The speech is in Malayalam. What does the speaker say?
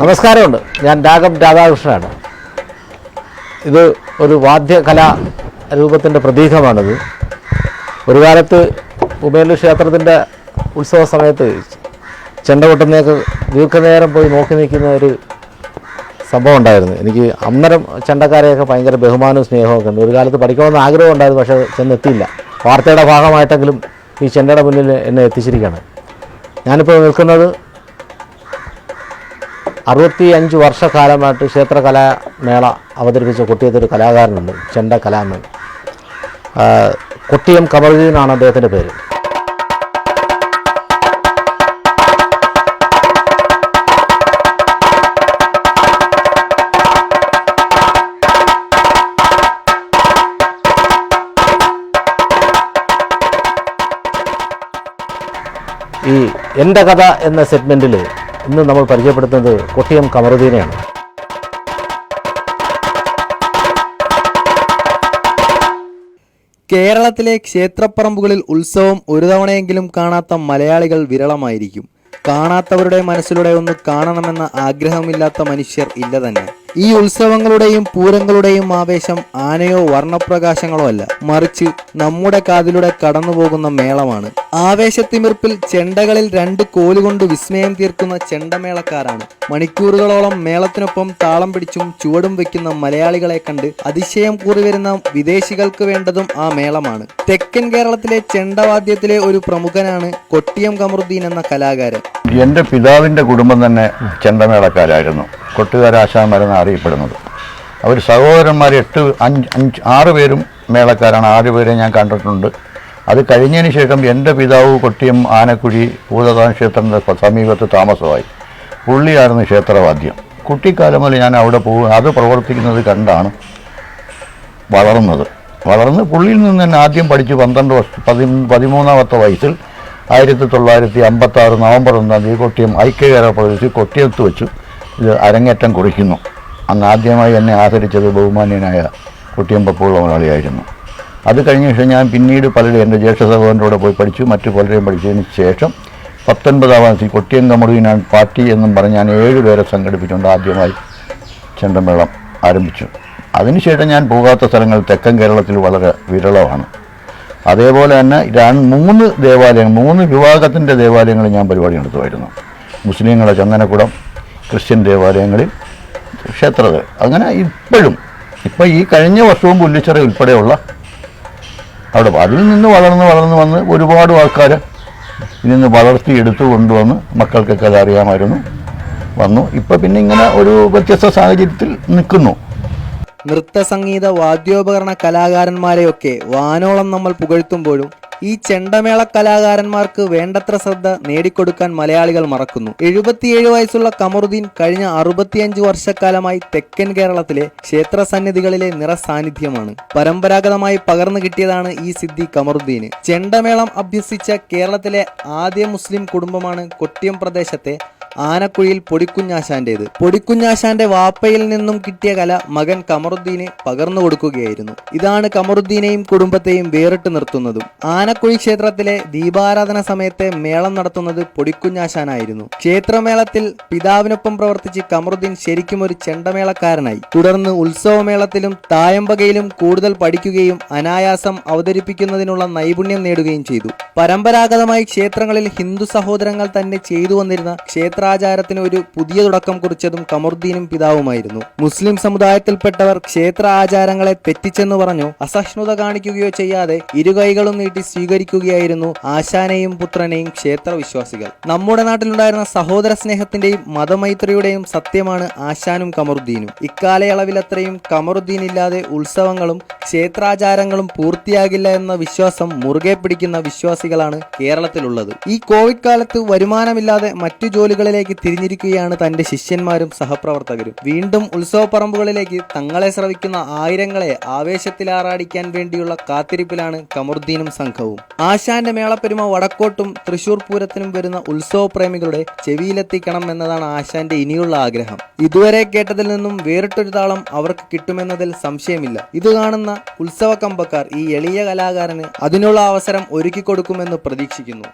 നമസ്കാരമുണ്ട്. ഞാൻ രാഗം രാധാകൃഷ്ണനാണ്. ഇത് ഒരു വാദ്യകലാ രൂപത്തിന്റെ പ്രതീകമാണിത്. ഒരു കാലത്ത് ഉമേലു ക്ഷേത്രത്തിന്റെ ഉത്സവ സമയത്ത് ചെണ്ട ദീർഘനേരം പോയി നോക്കി നിൽക്കുന്ന ഒരു സംഭവം ഉണ്ടായിരുന്നു. എനിക്ക് അന്നേരം ചെണ്ടക്കാരെയൊക്കെ ഭയങ്കര ബഹുമാനവും സ്നേഹവും ഒക്കെ ഉണ്ട്. ഒരു കാലത്ത് പഠിക്കണമെന്ന് ആഗ്രഹം ഉണ്ടായിരുന്നു പക്ഷേ ചെന്നെത്തിയില്ല. വാർത്തയുടെ ഭാഗമായിട്ടെങ്കിലും ഈ ചെണ്ടയുടെ മുന്നിൽ എന്നെ എത്തിച്ചിരിക്കുകയാണ്. ഞാനിപ്പോൾ നിൽക്കുന്നത് അറുപത്തി അഞ്ച് വർഷക്കാലമായിട്ട് ക്ഷേത്രകലാമേള അവതരിപ്പിച്ച കൊട്ടിയത്തൊരു കലാകാരനുണ്ട് ചെണ്ട കലാമൻ കുട്ടിയം കമറുദ്ദീൻ അദ്ദേഹത്തിന്റെ പേര്. ഈ എന്റെ കഥ എന്ന സെഗ്മെന്റിൽ ഇന്ന് നമ്മൾ പരിചയപ്പെടുത്തുന്നത് കൊട്ടിയം കമറുദ്ദീനെയാണ്. കേരളത്തിലെ ക്ഷേത്രപ്പറമ്പുകളിൽ ഉത്സവം ഒരു തവണയെങ്കിലും കാണാത്ത മലയാളികൾ വിരളമായിരിക്കും. കാണാത്തവരുടെ മനസ്സിലൂടെ ഒന്ന് കാണണമെന്ന ആഗ്രഹമില്ലാത്ത മനുഷ്യർ ഇല്ല തന്നെ. ഈ ഉത്സവങ്ങളുടെയും പൂരങ്ങളുടെയും ആവേശം ആനയോ വർണപ്രകാശങ്ങളോ അല്ല മറിച്ച് നമ്മുടെ കാതിലൂടെ കടന്നുപോകുന്ന മേളമാണ്. ആവേശത്തിമിർപ്പിൽ ചെണ്ടകളിൽ രണ്ട് കോലുകൊണ്ട് വിസ്മയം തീർക്കുന്ന ചെണ്ടമേളക്കാരാണ്. മണിക്കൂറുകളോളം മേളത്തിനൊപ്പം താളം പിടിച്ചും ചുവടും വെക്കുന്ന മലയാളികളെ കണ്ട് അതിശയം കൂറിവരുന്ന വിദേശികൾക്ക് വേണ്ടതും ആ മേളമാണ്. തെക്കൻ കേരളത്തിലെ ചെണ്ടവാദ്യത്തിലെ ഒരു പ്രമുഖനാണ് കൊട്ടിയം കമറുദ്ദീൻ എന്ന കലാകാരൻ. എന്റെ പിതാവിന്റെ കുടുംബം തന്നെ ചെണ്ടമേളക്കാരായിരുന്നു. കൊട്ടുകാരാശാന്മാരെന്ന് അറിയപ്പെടുന്നത്. അവർ സഹോദരന്മാർ എട്ട് അഞ്ച് അഞ്ച് ആറ് പേരും മേളക്കാരാണ്. ആറ് പേരെ ഞാൻ കണ്ടിട്ടുണ്ട്. അത് കഴിഞ്ഞതിന് ശേഷം എന്റെ പിതാവ് കൊട്ടിയം ആനക്കുഴി ഭൂതദാന ക്ഷേത്രത്തിന്റെ സമീപത്ത് താമസമായി. പുള്ളിയായിരുന്നു ക്ഷേത്രവാദ്യം. കുട്ടിക്കാലം മുതൽ ഞാൻ അവിടെ പോകും അത് പ്രവർത്തിക്കുന്നത് കണ്ടാണ് വളർന്നത്. വളർന്ന് പുള്ളിയിൽ നിന്ന് തന്നെ ആദ്യം പഠിച്ച് പന്ത്രണ്ട് വർഷം പതി പതിമൂന്നാമത്തെ വയസ്സിൽ ആയിരത്തി തൊള്ളായിരത്തി അമ്പത്തി ആറ് നവംബർ ഒന്നാം തീയതി കൊട്ടിയം ഐക്യകേരള പ്രദേശത്ത് കൊട്ടിയത്ത് വെച്ച്. ഇത് അരങ്ങേറ്റം കുറിക്കുന്നു. അന്ന് ആദ്യമായി എന്നെ ആദരിച്ചത് ബഹുമാന്യനായ കൊട്ടിയം പപ്പുള്ള മുതലാളിയായിരുന്നു. അത് കഴിഞ്ഞ ശേഷം ഞാൻ പിന്നീട് പലരും എന്റെ ജ്യേഷ്ഠ സഹോദരന്റെ പോയി പഠിച്ചു. മറ്റു പലരെയും പഠിച്ചതിന് ശേഷം പത്തൊൻപതാം വയസ്സിൽ കൊട്ടിയം കമറുവിനാൻ പാർട്ടി എന്നും പറഞ്ഞ് ഞാൻ ഏഴുപേരെ സംഘടിപ്പിച്ചുകൊണ്ട് ആദ്യമായി ചെണ്ടമേളം ആരംഭിച്ചു. അതിനുശേഷം ഞാൻ പോകാത്ത സ്ഥലങ്ങൾ തെക്കൻ കേരളത്തിൽ വളരെ വിരളമാണ്. അതേപോലെ തന്നെ മൂന്ന് ദേവാലയങ്ങൾ മൂന്ന് വിഭാഗത്തിന്റെ ദേവാലയങ്ങളിൽ ഞാൻ പരിപാടി നടത്തുമായിരുന്നു. മുസ്ലിങ്ങളുടെ ചന്ദനക്കുടം ക്രിസ്ത്യൻ ദേവാലയങ്ങളിൽ ക്ഷേത്രത അങ്ങനെ ഇപ്പോഴും ഇപ്പോൾ ഈ കഴിഞ്ഞ വർഷവും പുല്ലിച്ചിറ ഉൾപ്പെടെയുള്ള അവിടെ അതിൽ നിന്ന് വളർന്ന് വളർന്ന് വന്ന് ഒരുപാട് ആൾക്കാർ ഇതിൽ നിന്ന് വളർത്തിയെടുത്ത് കൊണ്ടുവന്ന് മക്കൾക്കൊക്കെ അത് അറിയാമായിരുന്നു. വന്നു. ഇപ്പം പിന്നെ ഇങ്ങനെ ഒരു വ്യത്യസ്ത സാഹചര്യത്തിൽ നിൽക്കുന്നു. നൃത്ത സംഗീത വാദ്യോപകരണ കലാകാരന്മാരെയൊക്കെ വാനോളം നമ്മൾ പുകഴ്ത്തുമ്പോഴും ഈ ചെണ്ടമേള കലാകാരന്മാർക്ക് വേണ്ടത്ര ശ്രദ്ധ നേടിക്കൊടുക്കാൻ മലയാളികൾ മറക്കുന്നു. എഴുപത്തിയേഴ് വയസ്സുള്ള കമറുദ്ദീൻ കഴിഞ്ഞ അറുപത്തിയഞ്ച് വർഷക്കാലമായി തെക്കൻ കേരളത്തിലെ ക്ഷേത്ര സന്നിധികളിലെ നിറസാന്നിധ്യമാണ്. പരമ്പരാഗതമായി പകർന്നു കിട്ടിയതാണ് ഈ സിദ്ധി കമറുദ്ദീന്. ചെണ്ടമേളം അഭ്യസിച്ച കേരളത്തിലെ ആദ്യ മുസ്ലിം കുടുംബമാണ് കൊട്ടിയം പ്രദേശത്തെ ആനക്കുഴിയിൽ പൊടിക്കുഞ്ഞാശാന്റേത്. പൊടിക്കുഞ്ഞാശാന്റെ വാപ്പയിൽ നിന്നും കിട്ടിയ കല മകൻ കമറുദ്ദീന് പകർന്നു കൊടുക്കുകയായിരുന്നു. ഇതാണ് കമറുദ്ദീനെയും കുടുംബത്തെയും വേറിട്ട് നിർത്തുന്നതും. ആനക്കുഴി ക്ഷേത്രത്തിലെ ദീപാരാധന സമയത്തെ മേളം നടത്തുന്നത് പൊടിക്കുഞ്ഞാശാനായിരുന്നു. ക്ഷേത്രമേളത്തിൽ പിതാവിനൊപ്പം പ്രവർത്തിച്ച് കമറുദ്ദീൻ ശരിക്കും ഒരു ചെണ്ടമേളക്കാരനായി. തുടർന്ന് ഉത്സവമേളത്തിലും തായമ്പകയിലും കൂടുതൽ പഠിക്കുകയും അനായാസം അവതരിപ്പിക്കുന്നതിനുള്ള നൈപുണ്യം നേടുകയും ചെയ്തു. പരമ്പരാഗതമായി ക്ഷേത്രങ്ങളിൽ ഹിന്ദു സഹോദരങ്ങൾ തന്നെ ചെയ്തു വന്നിരുന്ന ക്ഷേത്രാചാരത്തിന് ഒരു പുതിയ തുടക്കം കുറിച്ചതും കമറുദ്ദീനും പിതാവുമായിരുന്നു. മുസ്ലിം സമുദായത്തിൽപ്പെട്ടവർ ക്ഷേത്ര ആചാരങ്ങളെ തെറ്റിച്ചെന്ന് പറഞ്ഞു അസഹിഷ്ണുത കാണിക്കുകയോ ചെയ്യാതെ ഇരുകൈകളും നീട്ടി സ്വീകരിക്കുകയായിരുന്നു ആശാനെയും പുത്രനെയും ക്ഷേത്ര വിശ്വാസികൾ നമ്മുടെ നാട്ടിലുണ്ടായിരുന്ന സഹോദര സ്നേഹത്തിന്റെയും മതമൈത്രിയുടെയും സത്യമാണ് ആശാനും കമറുദ്ദീനും. ഇക്കാലയളവിലത്രയും കമറുദ്ദീൻ ഇല്ലാതെ ഉത്സവങ്ങളും ക്ഷേത്രാചാരങ്ങളും പൂർത്തിയാകില്ല എന്ന വിശ്വാസം മുറുകെ പിടിക്കുന്ന വിശ്വാസികളാണ് കേരളത്തിലുള്ളത്. ഈ കോവിഡ് കാലത്ത് വരുമാനമില്ലാതെ മറ്റു ജോലികളിലേക്ക് തിരിഞ്ഞിരിക്കുകയാണ് തന്റെ ശിഷ്യന്മാരും സഹപ്രവർത്തകരും. വീണ്ടും ഉത്സവപ്പറമ്പുകളിലേക്ക് തങ്ങളെ ശ്രവിക്കുന്ന ആയിരങ്ങളെ ആവേശത്തിലാറാടിക്കാൻ വേണ്ടിയുള്ള കാത്തിരിപ്പിലാണ് കമറുദ്ദീനും സംഘവും. ആശാന്റെ മേളപ്പെരുമ വടക്കോട്ടും തൃശൂർ പൂരത്തിനും വരുന്ന ഉത്സവപ്രേമികളുടെ ചെവിയിലെത്തിക്കണം എന്നതാണ് ആശാന്റെ ഇനിയുള്ള ആഗ്രഹം. ഇതുവരെ കേട്ടതിൽ നിന്നും വേറിട്ടൊരു താളം അവർക്ക് കിട്ടുമെന്നതിൽ സംശയമില്ല. ഇത് കാണുന്ന ഉത്സവ കമ്പക്കാർ ഈ എളിയ കലാകാരന് അതിനുള്ള അവസരം ഒരുക്കി കൊടുക്കുമെന്ന് പ്രതീക്ഷിക്കുന്നു.